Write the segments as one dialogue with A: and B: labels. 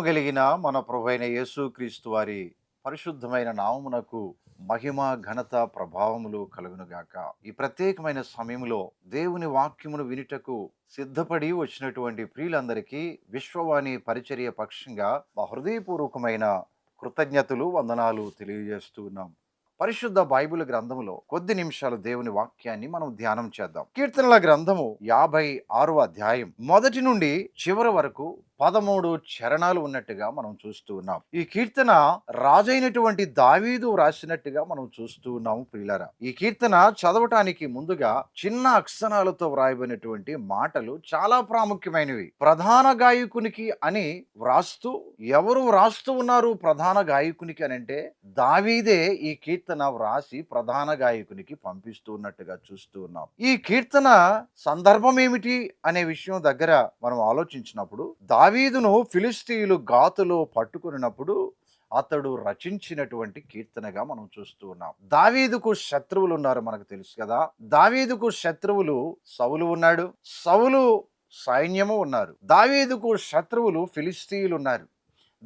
A: జీవము కలిగిన మన ప్రభైన యేసుక్రీస్తు వారి పరిశుద్ధమైన నామమునకు మహిమ ఘనత ప్రభావములు కలుగునుగాక. ఈ ప్రత్యేకమైన సమయంలో దేవుని వాక్యమును వినుటకు సిద్ధపడి వచ్చినటువంటి ప్రియులందరికీ విశ్వవాణి పరిచర్య పక్షంగా మా హృదయపూర్వకమైన కృతజ్ఞతలు వందనాలు తెలియజేస్తూ ఉన్నాం. పరిశుద్ధ బైబిల్ గ్రంథములో కొద్ది నిమిషాలు దేవుని వాక్యాన్ని మనం ధ్యానం చేద్దాం. కీర్తనల గ్రంథము యాభై ఆరో అధ్యాయం. మొదటి నుండి చివరి వరకు పదమూడు చరణాలు ఉన్నట్టుగా మనం చూస్తూ ఉన్నాం. ఈ కీర్తన రాజైనటువంటి దావీదు రాసినట్టుగా మనం చూస్తూ ఉన్నాము ప్రియులరా. ఈ కీర్తన చదవటానికి ముందుగా చిన్న అక్షరాలతో వ్రాయబడినటువంటి మాటలు చాలా ప్రాముఖ్యమైనవి. ప్రధాన గాయకునికి అని వ్రాస్తూ ఎవరు వ్రాస్తూ ఉన్నారు ప్రధాన గాయకునికి అని అంటే దావీదే ఈ కీర్తన వ్రాసి ప్రధాన గాయకునికి పంపిస్తూ ఉన్నట్టుగా చూస్తూ ఉన్నాం. ఈ కీర్తన సందర్భం ఏమిటి అనే విషయం దగ్గర మనం ఆలోచించినప్పుడు దావీదును ఫిలిస్తీయులు గాతులో పట్టుకున్నప్పుడు అతడు రచించినటువంటి కీర్తనగా మనం చూస్తూ ఉన్నాం. దావీదుకు శత్రువులు ఉన్నారు మనకు తెలుసు కదా. దావీదుకు శత్రువులు సౌలు ఉన్నాడు. సౌలు సైన్యము ఉన్నారు. దావీదుకు శత్రువులు ఫిలిస్తీయులు ఉన్నారు.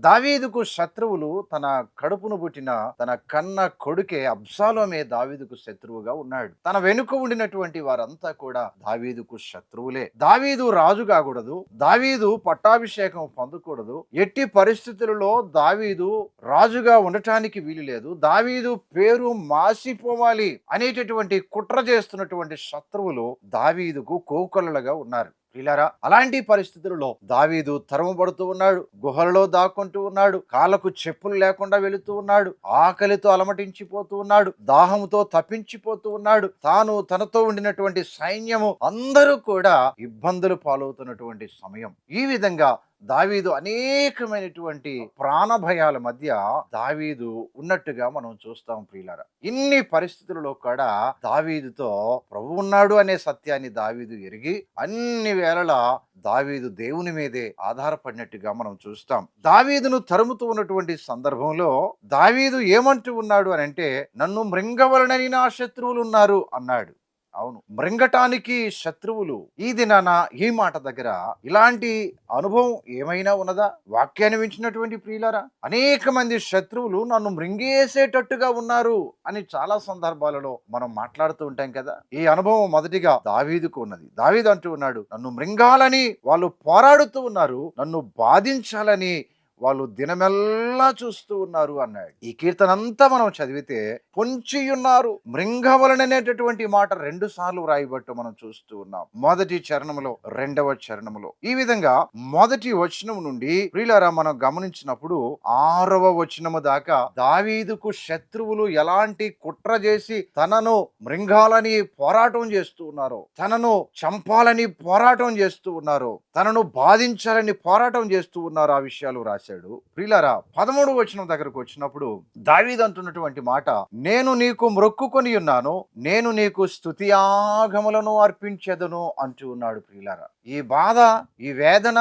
A: దావీదుకు శత్రువులు తన కడుపును పుట్టిన తన కన్న కొడుకే అబ్సాలోమే దావీదుకు శత్రువుగా ఉన్నాడు. తన వెనుక ఉండినటువంటి వారంతా కూడా దావీదుకు శత్రువులే. దావీదు రాజు కాకూడదు దావీదు పట్టాభిషేకం పొందకూడదు. ఎట్టి పరిస్థితులలో దావీదు రాజుగా ఉండటానికి వీలు లేదు దావీదు పేరు మాసిపోవాలి అనేటటువంటి కుట్ర చేస్తున్నటువంటి శత్రువులు దావీదుకు కోకొల్లలుగా ఉన్నారు. ప్రియులారా అలాంటి పరిస్థితులలో దావీదు తరమబడుతూ ఉన్నాడు గుహలలో దాక్కుంటూ ఉన్నాడు కాళ్ళకు చెప్పులు లేకుండా వెళుతూ ఉన్నాడు ఆకలితో అలమటించిపోతూ ఉన్నాడు దాహంతో తప్పించిపోతూ ఉన్నాడు తాను తనతో ఉండినటువంటి సైన్యము అందరూ కూడా ఇబ్బందులు పాలవుతున్నటువంటి సమయం. ఈ విధంగా దావీదు అనేకమైనటువంటి ప్రాణభయాల మధ్య దావీదు ఉన్నట్టుగా మనం చూస్తాం ప్రియులారా. ఇన్ని పరిస్థితులలో కూడా దావీదుతో ప్రభు ఉన్నాడు అనే సత్యాన్ని దావీదు ఎరిగి అన్ని వేళలా దావీదు దేవుని మీదే ఆధారపడినట్టుగా మనం చూస్తాం. దావీదును తరుముతూ ఉన్నటువంటి సందర్భంలో దావీదు ఏమంటూ ఉన్నాడు అని అంటే నన్ను మృంగవలనని నా శత్రువులు ఉన్నారు అన్నాడు. అవును. మృంగటానికి శత్రువులు ఈ దినాన ఈ మాట దగ్గర ఇలాంటి అనుభవం ఏమైనా ఉన్నదా? వాక్యాన్ని వించినటువంటి ప్రియులారా అనేక మంది శత్రువులు నన్ను మృంగేసేటట్టుగా ఉన్నారు అని చాలా సందర్భాలలో మనం మాట్లాడుతూ ఉంటాం కదా. ఈ అనుభవం మొదటిగా దావీదుకు ఉన్నది. దావీదు అంటూ ఉన్నాడు నన్ను మృంగాలని వాళ్ళు పోరాడుతూ ఉన్నారు నన్ను బాధించాలని వాళ్ళు దినమెల్లా చూస్తూ ఉన్నారు అన్నాడు. ఈ కీర్తన అంతా మనం చదివితే పొంచి ఉన్నారు మృంగవలననేటటువంటి మాట రెండు సార్లు రాయబట్టు మనం చూస్తూ ఉన్నాం. మొదటి చరణములో రెండవ చరణములో. ఈ విధంగా మొదటి వచనం నుండి ప్రియులారా మనం గమనించినప్పుడు ఆరవ వచనము దాకా దావీదుకు శత్రువులు ఎలాంటి కుట్ర చేసి తనను మృంగాలని పోరాటం చేస్తూ ఉన్నారు తనను చంపాలని పోరాటం చేస్తూ ఉన్నారు తనను బాధించాలని పోరాటం చేస్తూ ఉన్నారు ఆ విషయాలు రాసి రాశాడు. ప్రియులారా పదమూడు వచనం దగ్గరకు వచ్చినప్పుడు దావీద్ అంటున్నటువంటి మాట నేను నీకు మ్రొక్కుకొని ఉన్నాను నేను నీకు స్థుతియాగములను అర్పించదును అంటూ ఉన్నాడు ప్రియులారా. ఈ బాధ ఈ వేదన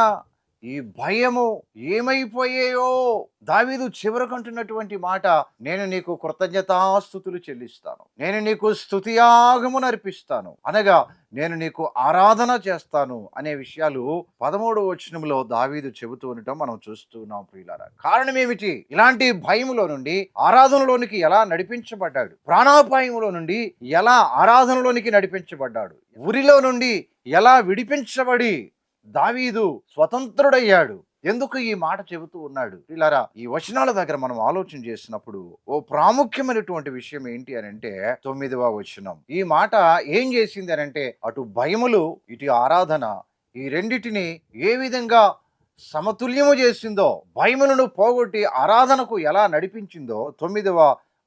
A: ఈ భయము ఏమైపోయాయో? దావీదు చివరకు అంటున్నటువంటి మాట నేను నీకు కృతజ్ఞతాస్థుతులు చెల్లిస్తాను. నేను నీకు స్థుతియాగము నర్పిస్తాను అనగా నేను నీకు ఆరాధన చేస్తాను అనే విషయాలు పదమూడు వచనంలో దావీదు చెబుతూ ఉండటం మనం చూస్తున్నాం ప్రియులారా. కారణం ఏమిటి? ఇలాంటి భయములో నుండి ఆరాధనలోనికి ఎలా నడిపించబడ్డాడు? ప్రాణాపాయములో నుండి ఎలా ఆరాధనలోనికి నడిపించబడ్డాడు? ఉరిలో నుండి ఎలా విడిపించబడి దావీదు స్వతంత్రుడయ్యాడు. ఎందుకు ఈ మాట చెబుతూ ఉన్నాడు? ఇలారా ఈ వచనాల దగ్గర మనం ఆలోచన చేసినప్పుడు ఓ ప్రాముఖ్యమైనటువంటి విషయం ఏంటి అని అంటే తొమ్మిదవ వచనం. ఈ మాట ఏం చేసింది అని అంటే అటు భయములు ఇటు ఆరాధన ఈ రెండిటిని ఏ విధంగా సమతుల్యము చేసిందో భయములను పోగొట్టి ఆరాధనకు ఎలా నడిపించిందో తొమ్మిదవ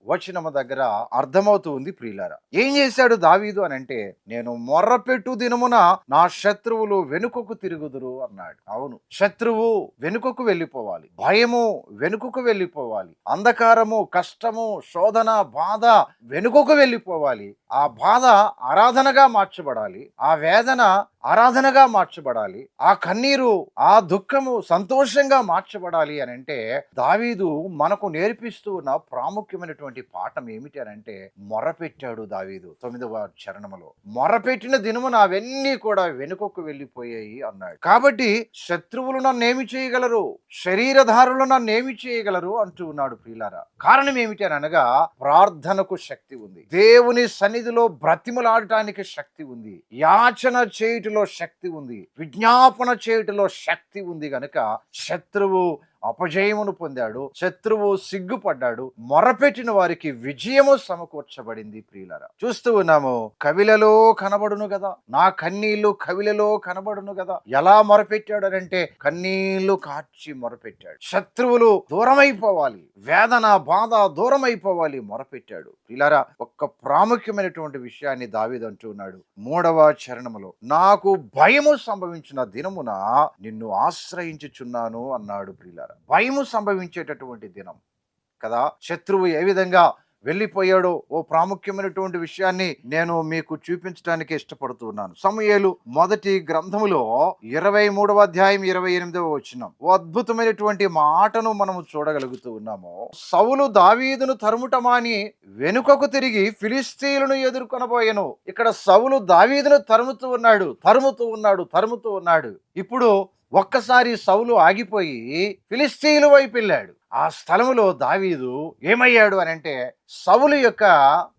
A: వచనము దగ్గర అర్థమవుతూ ఉంది ప్రియులారా. ఏం చేశాడు దావీదు అని అంటే నేను మొర్రపెట్టు దినమున నా శత్రువులు వెనుకకు తిరుగుదురు అన్నాడు. అవును శత్రువు వెనుకకు వెళ్ళిపోవాలి భయము వెనుకకు వెళ్ళిపోవాలి అంధకారము కష్టము శోధన బాధ వెనుకకు వెళ్ళిపోవాలి. ఆ బాధ ఆరాధనగా మార్చబడాలి ఆ వేదన ఆరాధనగా మార్చబడాలి ఆ కన్నీరు ఆ దుఃఖము సంతోషంగా మార్చబడాలి అని అంటే దావీదు మనకు నేర్పిస్తూ ఉన్న ప్రాముఖ్యమైనటువంటి పాఠం ఏమిటి అని అంటే మొరపెట్టాడు దావీదు తొమ్మిదవ చరణములో. మొరపెట్టిన దినము నావన్నీ కూడా వెనుకకు వెళ్ళిపోయాయి అన్నాడు. కాబట్టి శత్రువులు నన్ను చేయగలరు? శరీరధారులు నన్నేమి చేయగలరు? అంటూ ఉన్నాడు ప్రియులారా. కారణం ఏమిటి అని అనగా ప్రార్థనకు శక్తి ఉంది. దేవుని సన్నిధిలో బ్రతిమలాడటానికి శక్తి ఉంది. యాచన చేయుటలో శక్తి ఉంది. విజ్ఞాపన చేయటంలో శక్తి ఉంది గనుక శత్రువు అపజయమును పొందాడు. శత్రువు సిగ్గుపడ్డాడు. మొరపెట్టిన వారికి విజయము సమకూర్చబడింది ప్రియులరా. చూస్తూ ఉన్నాము కవిలలో కనబడును కదా నా కన్నీళ్ళు కవిలలో కనబడును కదా ఎలా మొరపెట్టాడు అంటే కన్నీళ్ళు కాచి మొరపెట్టాడు. శత్రువులు దూరమైపోవాలి. వేదన బాధ దూరమైపోవాలి మొరపెట్టాడు. ఇలారా ఒక్క ప్రాముఖ్యమైనటువంటి విషయాన్ని దావీదు ఉన్నాడు. మూడవ చరణములో నాకు భయము సంభవించిన దినమున నిన్ను ఆశ్రయించుచున్నాను అన్నాడు ప్రియులారా భయము సంభవించేటటువంటి దినం కదా? శత్రువు ఏ విధంగా వెళ్ళిపోయాడో ఓ ప్రాముఖ్యమైనటువంటి విషయాన్ని నేను మీకు చూపించడానికి ఇష్టపడుతున్నాను. సమయలు మొదటి గ్రంథములో ఇరవై మూడవ అధ్యాయం ఇరవై ఎనిమిదవ వచ్చిన ఓ అద్భుతమైనటువంటి మాటను మనము చూడగలుగుతూ ఉన్నాము. సౌలు దావీదును తరుముటమాని వెనుకకు తిరిగి ఫిలిస్తీన్లను ఎదుర్కొనబోయాను. ఇక్కడ సౌలు దావీదును తరుముతూ ఉన్నాడు తరుముతూ ఉన్నాడు తరుముతూ ఉన్నాడు. ఇప్పుడు ఒక్కసారి సౌలు ఆగిపోయి ఫిలిస్తీన్లు వైపు వెళ్ళాడు. ఆ స్థలములో దావీదు ఏమయ్యాడు అని అంటే సౌలు యొక్క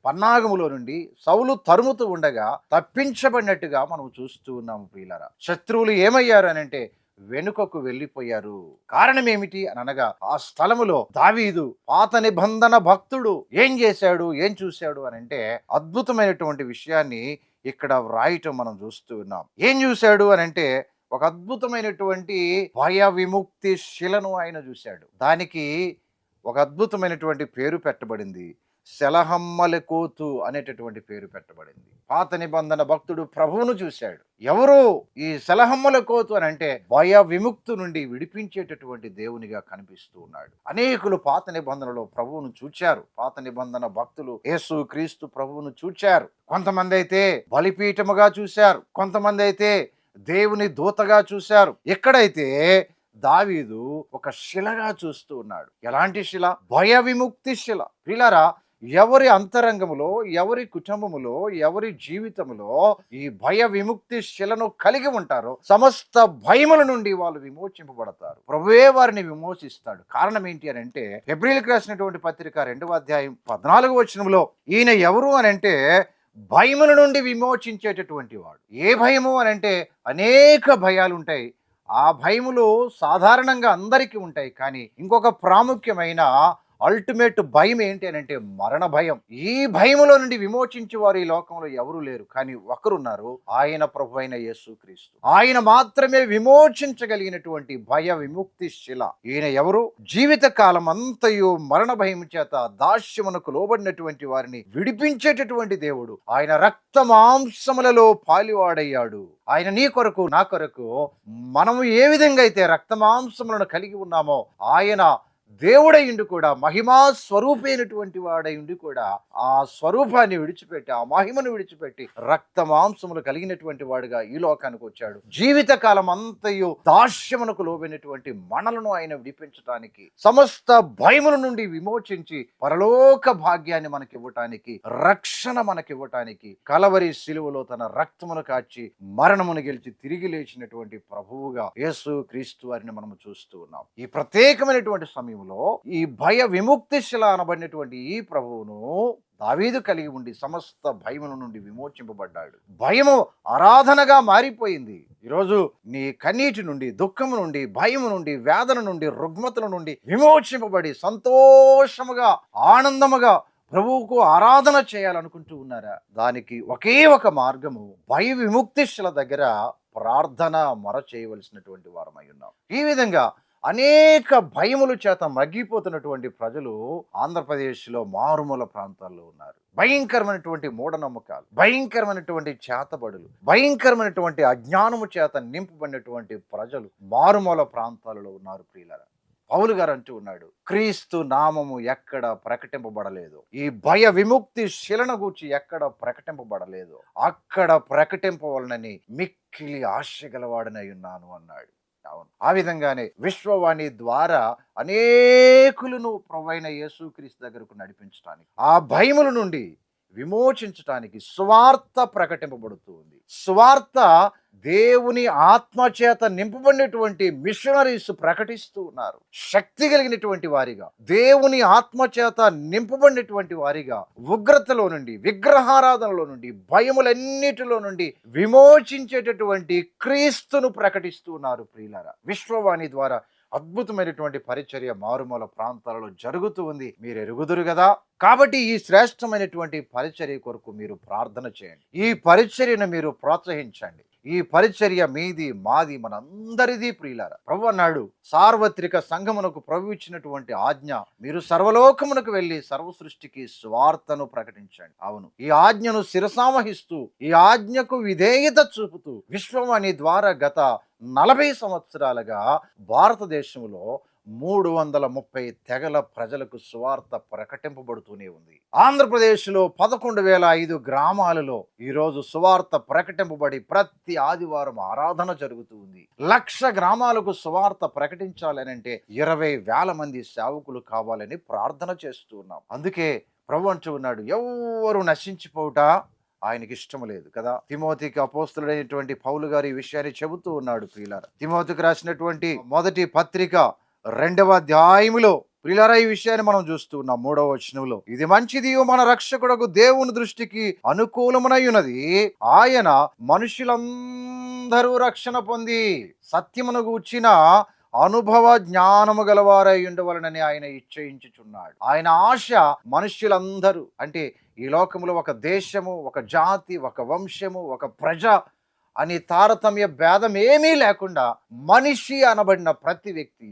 A: పన్నాగములో నుండి సౌలు తరుముతూ ఉండగా తప్పించబడినట్టుగా మనం చూస్తూ ఉన్నాము ప్రియులరా. శత్రువులు ఏమయ్యారు అని అంటే వెనుకకు వెళ్ళిపోయారు. కారణం ఏమిటి అని అనగా ఆ స్థలములో దావీదు పాత నిబంధన భక్తుడు ఏం చేశాడు ఏం చూశాడు అని అంటే అద్భుతమైనటువంటి విషయాన్ని ఇక్కడ వ్రాయటం మనం చూస్తూ ఉన్నాం. ఏం చూశాడు అని అంటే ఒక అద్భుతమైనటువంటి భయ విముక్తి శిలను ఆయన చూశాడు. దానికి ఒక అద్భుతమైనటువంటి పేరు పెట్టబడింది. శలహమ్మల కోతు అనేటటువంటి పేరు పెట్టబడింది. పాత నిబంధన భక్తుడు ప్రభువును చూశాడు. ఎవరు? ఈ శలహమ్మల కోతు అని అంటే భయ విముక్తు నుండి విడిపించేటటువంటి దేవునిగా కనిపిస్తూ ఉన్నాడు. అనేకులు పాత నిబంధనలో ప్రభువును చూచారు. పాత నిబంధన భక్తులు యేసు క్రీస్తు ప్రభువును చూచారు. కొంతమంది అయితే బలిపీఠముగా చూశారు. కొంతమంది అయితే దేవుని దూతగా చూశారు. ఎక్కడైతే దావీదు ఒక శిలగా చూస్తూ ఉన్నాడు. ఎలాంటి శిల? భయ విముక్తి శిల. పిల్లరా ఎవరి అంతరంగములో ఎవరి కుటుంబములో ఎవరి జీవితములో ఈ భయ విముక్తి శిలను కలిగి ఉంటారో సమస్త భయముల నుండి వాళ్ళు విమోచింపబడతారు. ప్రభువే వారిని విమోచిస్తాడు. కారణం ఏంటి అని అంటే ఎబ్రిల్కి రాసినటువంటి పత్రిక రెండవ అధ్యాయం పద్నాలుగు వచనంలో ఈయన ఎవరు అని అంటే భయముల నుండి విమోచించేటటువంటి వాడు. ఏ భయము అని అంటే అనేక భయాలు ఉంటాయి ఆ భయములు సాధారణంగా అందరికీ ఉంటాయి. కానీ ఇంకొక ప్రాముఖ్యమైన అల్టిమేట్ భయం ఏంటి అని అంటే మరణ భయం. ఈ భయములో నుండి విమోచించి వారు ఈ లోకంలో ఎవరు లేరు. కానీ ఒకరున్నారు. ఆయన ప్రభు అయిన యేసుక్రీస్తు. ఆయన మాత్రమే విమోచించగలిగినటువంటి భయ విముక్తి శిల. ఈయన ఎవరు? జీవిత కాలం అంతయు మరణ భయం చేత దాస్యమునకు లోబడినటువంటి వారిని విడిపించేటటువంటి దేవుడు. ఆయన రక్త మాంసములలో పాలివాడయ్యాడు. ఆయన నీ కొరకు నా కొరకు మనము ఏ విధంగా అయితే రక్త మాంసములను కలిగి ఉన్నామో ఆయన దేవుడయుండి కూడా మహిమా స్వరూపైనటువంటి వాడయుండి కూడా ఆ స్వరూపాన్ని విడిచిపెట్టి ఆ మహిమను విడిచిపెట్టి రక్త మాంసములు కలిగినటువంటి వాడుగా ఈ లోకానికి వచ్చాడు. జీవిత కాలం అంతయు దాస్యమునకు లోబైనటువంటి మనలను ఆయన విడిపించటానికి సమస్త భయముల నుండి విమోచించి పరలోక భాగ్యాన్ని మనకి ఇవ్వటానికి రక్షణ మనకి ఇవ్వటానికి కలవరి శిలువలో తన రక్తమును కాచి మరణమును గెలిచి తిరిగి లేచినటువంటి ప్రభువుగా యేసు క్రీస్తు వారిని మనము చూస్తూ ఉన్నాం. ఈ ప్రత్యేకమైనటువంటి సమయం సమయంలో ఈ భయ విముక్తి శిల అనబడినటువంటి ఈ ప్రభువును దావీదు కలిగి ఉండి సమస్త భయముల నుండి విమోచింపబడ్డాడు. భయము ఆరాధనగా మారిపోయింది. ఈరోజు నీ కన్నీటి నుండి దుఃఖము నుండి భయము నుండి వేదన నుండి రుగ్మతల నుండి విమోచింపబడి సంతోషముగా ఆనందముగా ప్రభువుకు ఆరాధన చేయాలనుకుంటూ ఉన్నారా? దానికి ఒకే ఒక మార్గము భయ విముక్తిశల దగ్గర ప్రార్థన మర చేయవలసినటువంటి వారమై ఉన్నాం. ఈ విధంగా అనేక భయముల చేత మగ్గిపోతున్నటువంటి ప్రజలు ఆంధ్రప్రదేశ్లో మారుమూల ప్రాంతాల్లో ఉన్నారు. భయంకరమైనటువంటి మూఢనమ్మకాలు భయంకరమైనటువంటి చేతబడులు భయంకరమైనటువంటి అజ్ఞానము చేత నింపబడినటువంటి ప్రజలు మారుమూల ప్రాంతాలలో ఉన్నారు ప్రియులరా. పౌలు గారు అంటూ ఉన్నాడు క్రీస్తు నామము ఎక్కడ ప్రకటింపబడలేదు? ఈ భయ విముక్తి శిలన గూర్చి ఎక్కడ ప్రకటింపబడలేదు? అక్కడ ప్రకటింపవలనని మిక్కిలి ఆశగలవాడనై ఉన్నాను అన్నాడు. అవును ఆ విధంగానే విశ్వవాణి ద్వారా అనేకులను ప్రవైన యేసుక్రీస్తు దగ్గరకు నడిపించడానికి ఆ భయముల నుండి విమోచించటానికి స్వార్థ ప్రకటింపబడుతూ ఉంది. స్వార్థ దేవుని ఆత్మచేత నింపబడినటువంటి మిషనరీస్ ప్రకటిస్తూ ఉన్నారు. శక్తి కలిగినటువంటి వారిగా దేవుని ఆత్మచేత నింపబడినటువంటి వారిగా ఉగ్రతలో నుండి విగ్రహారాధనలో నుండి భయములన్నిటిలో నుండి విమోచించేటటువంటి క్రీస్తును ప్రకటిస్తూ ఉన్నారు ప్రియులారా. విశ్వవాణి ద్వారా అద్భుతమైనటువంటి పరిచర్య మారుమూల ప్రాంతాలలో జరుగుతూ ఉంది. మీరు ఎరుగుదురు కదా? కాబట్టి ఈ శ్రేష్టమైనటువంటి పరిచర్య కొరకు మీరు ప్రార్థన చేయండి. ఈ పరిచర్యను మీరు ప్రోత్సహించండి. ఈ పరిచర్య మీది మాది మనందరిది ప్రియులార. ప్రభు అన్నాడు సార్వత్రిక సంఘమునకు ప్రభు ఇచ్చినటువంటి ఆజ్ఞ మీరు సర్వలోకమునకు వెళ్ళి సర్వ సృష్టికి స్వార్థను ప్రకటించండి. అవును. ఈ ఆజ్ఞను శిరసామహిస్తూ ఈ ఆజ్ఞకు విధేయత చూపుతూ విశ్వవాణి ద్వారా గత నలభై సంవత్సరాలుగా భారతదేశంలో మూడు వందల ముప్పై తెగల ప్రజలకు సువార్త ప్రకటింపబడుతూనే ఉంది. ఆంధ్రప్రదేశ్లో పదకొండు వేల ఐదు గ్రామాలలో ఈరోజు సువార్త ప్రకటింపబడి ప్రతి ఆదివారం ఆరాధన జరుగుతూ ఉంది. లక్ష గ్రామాలకు సువార్త ప్రకటించాలని అంటే ఇరవై వేల మంది సేవకులు కావాలని ప్రార్థన చేస్తూ ఉన్నాం. అందుకే ప్రభు అంటూ ఉన్నాడు ఎవరు నశించిపోవుట ఆయనకి ఇష్టం లేదు. కదా? తిమోతికి అపోస్తుడైనటువంటి పౌలు గారు ఈ విషయాన్ని చెబుతూ ఉన్నాడు ప్రియులార. తిమోతికి రాసినటువంటి మొదటి పత్రిక రెండవ అధ్యాయములో ప్రిలరా ఈ విషయాన్ని మనం చూస్తున్నాం. మూడవ వచనంలో ఇది మంచిది మన రక్షకుడకు దేవుని దృష్టికి అనుకూలమునై ఉన్నది ఆయన మనుషులందరూ రక్షణ పొంది సత్యమును గూర్చిన అనుభవ జ్ఞానము గలవారై ఉండవలనని ఆయన ఇచ్చయించుచున్నాడు ఆయన ఆశ మనుష్యులందరూ అంటే ఈ లోకంలో ఒక దేశము ఒక జాతి ఒక వంశము ఒక ప్రజ అని తారతమ్య భేదం ఏమీ లేకుండా మనిషి అనబడిన ప్రతి వ్యక్తి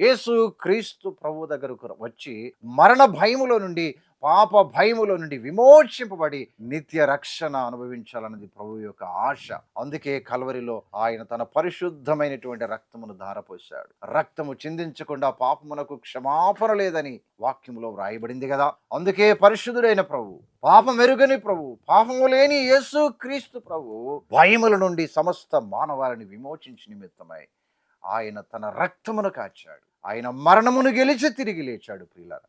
A: యేసు క్రీస్తు ప్రభు దగ్గరకు వచ్చి మరణ భయములో నుండి పాప భయములో నుండి విమోచింపబడి నిత్య రక్షణ అనుభవించాలన్నది ప్రభు యొక్క ఆశ. అందుకే కలవరిలో ఆయన తన పరిశుద్ధమైనటువంటి రక్తమును ధారపోశాడు. రక్తము చిందించకుండా పాపమునకు క్షమాపణ లేదని వాక్యములో వ్రాయబడింది కదా. అందుకే పరిశుద్ధుడైన ప్రభు పాపం మెరుగని ప్రభు పాపము లేని యేసు క్రీస్తు ప్రభు భయముల నుండి సమస్త మానవాళిని విమోచించి నిమిత్తమై ఆయన తన రక్తమును కాచాడు. ఆయన మరణమును గెలిచి తిరిగి లేచాడు ప్రియులారా.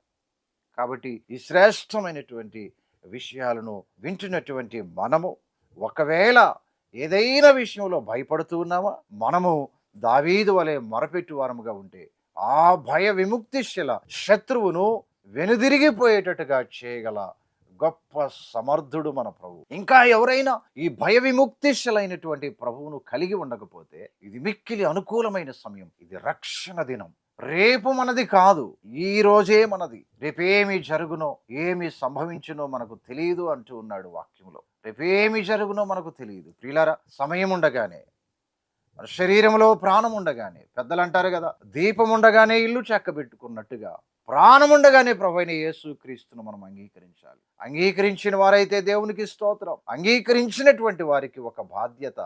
A: కాబట్టి ఈ శ్రేష్టమైనటువంటి విషయాలను వింటున్నటువంటి మనము ఒకవేళ ఏదైనా విషయంలో భయపడుతూ ఉన్నామా? మనము దావీదు వలె మొరపెట్టు వారముగా ఉంటే ఆ భయ విముక్తిశీల శత్రువును వెనుదిరిగిపోయేటట్టుగా చేయగల గొప్ప సమర్థుడు మన ప్రభు. ఇంకా ఎవరైనా ఈ భయ విముక్తిశలైనటువంటి ప్రభువును కలిగి ఉండకపోతే ఇది మిక్కిలి అనుకూలమైన సమయం. ఇది రక్షణ దినం. రేపు మనది కాదు. ఈ రోజే మనది. రేపేమి జరుగునో ఏమి సంభవించునో మనకు తెలియదు అంటూ ఉన్నాడు వాక్యంలో. రేపేమి జరుగునో మనకు తెలియదు ప్రియులారా సమయం ఉండగానే మన శరీరంలో ప్రాణం ఉండగానే పెద్దలు అంటారు కదా దీపం ఉండగానే ఇల్లు చెక్కబెట్టుకున్నట్టుగా ప్రాణం ఉండగానే ప్రభు యేసు క్రీస్తును మనం అంగీకరించాలి. అంగీకరించిన వారైతే దేవునికి స్తోత్రం. అంగీకరించినటువంటి వారికి ఒక బాధ్యత.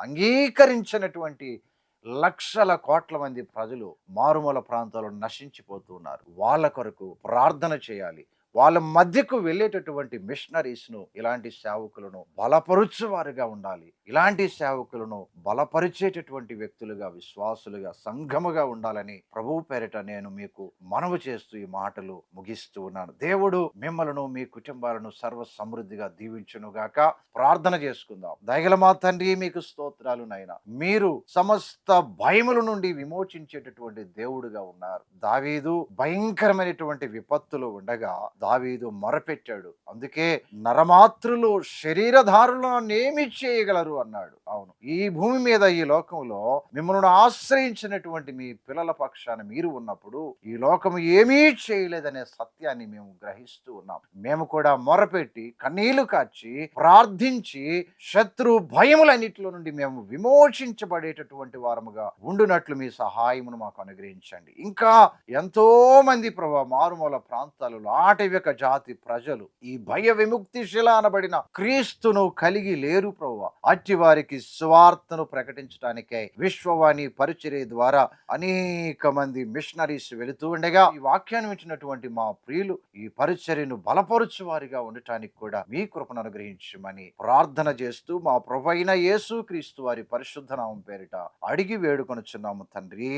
A: అంగీకరించినటువంటి లక్షల కోట్ల మంది ప్రజలు మారుమూల ప్రాంతాల్లో నశించిపోతున్నారు వాళ్ళ కొరకు ప్రార్థన చేయాలి. వాళ్ళ మధ్యకు వెళ్ళేటటువంటి మిషనరీస్ను ఇలాంటి సేవకులను బలపరుచువారుగా ఉండాలి. ఇలాంటి సేవకులను బలపరిచేటటువంటి వ్యక్తులుగా విశ్వాసులుగా సంఘముగా ఉండాలని ప్రభువు పేరిట నేను మీకు మనవి చేస్తూ ఈ మాటలు ముగిస్తూ ఉన్నాను. దేవుడు మిమ్మలను మీ కుటుంబాలను సర్వ సమృద్ధిగా దీవించునుగాక ప్రార్థన చేసుకుందాం. దయగల మా తండ్రి మీకు స్తోత్రాలు నైనా మీరు సమస్త భయముల నుండి విమోచించేటటువంటి దేవుడుగా ఉన్నారు. దావీదు భయంకరమైనటువంటి విపత్తులు ఉండగా దావీదు మొరపెట్టాడు. అందుకే నరమాతృలు శరీరధారులను ఏమి చేయగలరు అన్నాడు. అవును. ఈ భూమి మీద ఈ లోకంలో మిమ్మల్ని ఆశ్రయించినటువంటి మీ పిల్లల పక్షాన మీరు ఉన్నప్పుడు ఈ లోకము ఏమీ చేయలేదనే సత్యాన్ని మేము గ్రహిస్తూ ఉన్నాం. మేము కూడా మొరపెట్టి కన్నీళ్ళు కాచి ప్రార్థించి శత్రు భయములన్నిటిలో నుండి మేము విమోచించబడేటటువంటి వారముగా ఉండునట్లు మీ సహాయమును మాకు అనుగ్రహించండి. ఇంకా ఎంతో మంది ప్రభా మారుమూల ప్రాంతాలలో ఆటవి దైవిక జాతి ప్రజలు ఈ భయ విముక్తి శిల అనబడిన క్రీస్తును కలిగి లేరు ప్రభు అట్టి వారికి స్వార్థను ప్రకటించడానికై విశ్వవాణి పరిచర్య ద్వారా అనేక మంది మిషనరీస్ వెళుతూ ఉండగా ఈ వాక్యాన్ని ఇచ్చినటువంటి మా ప్రియులు ఈ పరిచర్యను బలపరుచు వారిగా ఉండటానికి కూడా మీ కృపను అనుగ్రహించమని ప్రార్థన చేస్తూ మా ప్రభు అయిన యేసు క్రీస్తు వారి పరిశుద్ధ నామం పేరిట అడిగి వేడుకొనుచున్నాము తండ్రి.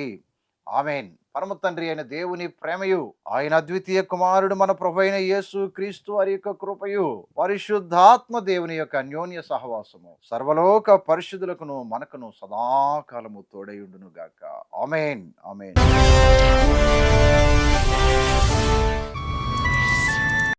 A: ఆమెన్. పరమ తండ్రి అయిన దేవుని ప్రేమయు ఆయన అద్వితీయ కుమారుడు మన ప్రభు అయిన యేసు క్రీస్తు వారి యొక్క కృపయు పరిశుద్ధాత్మ దేవుని యొక్క అన్యోన్య సహవాసము సర్వలోక పరిశుద్ధులకును మనకును సదాకాలము తోడయుండును గాక ఆమెన్. ఆమెన్.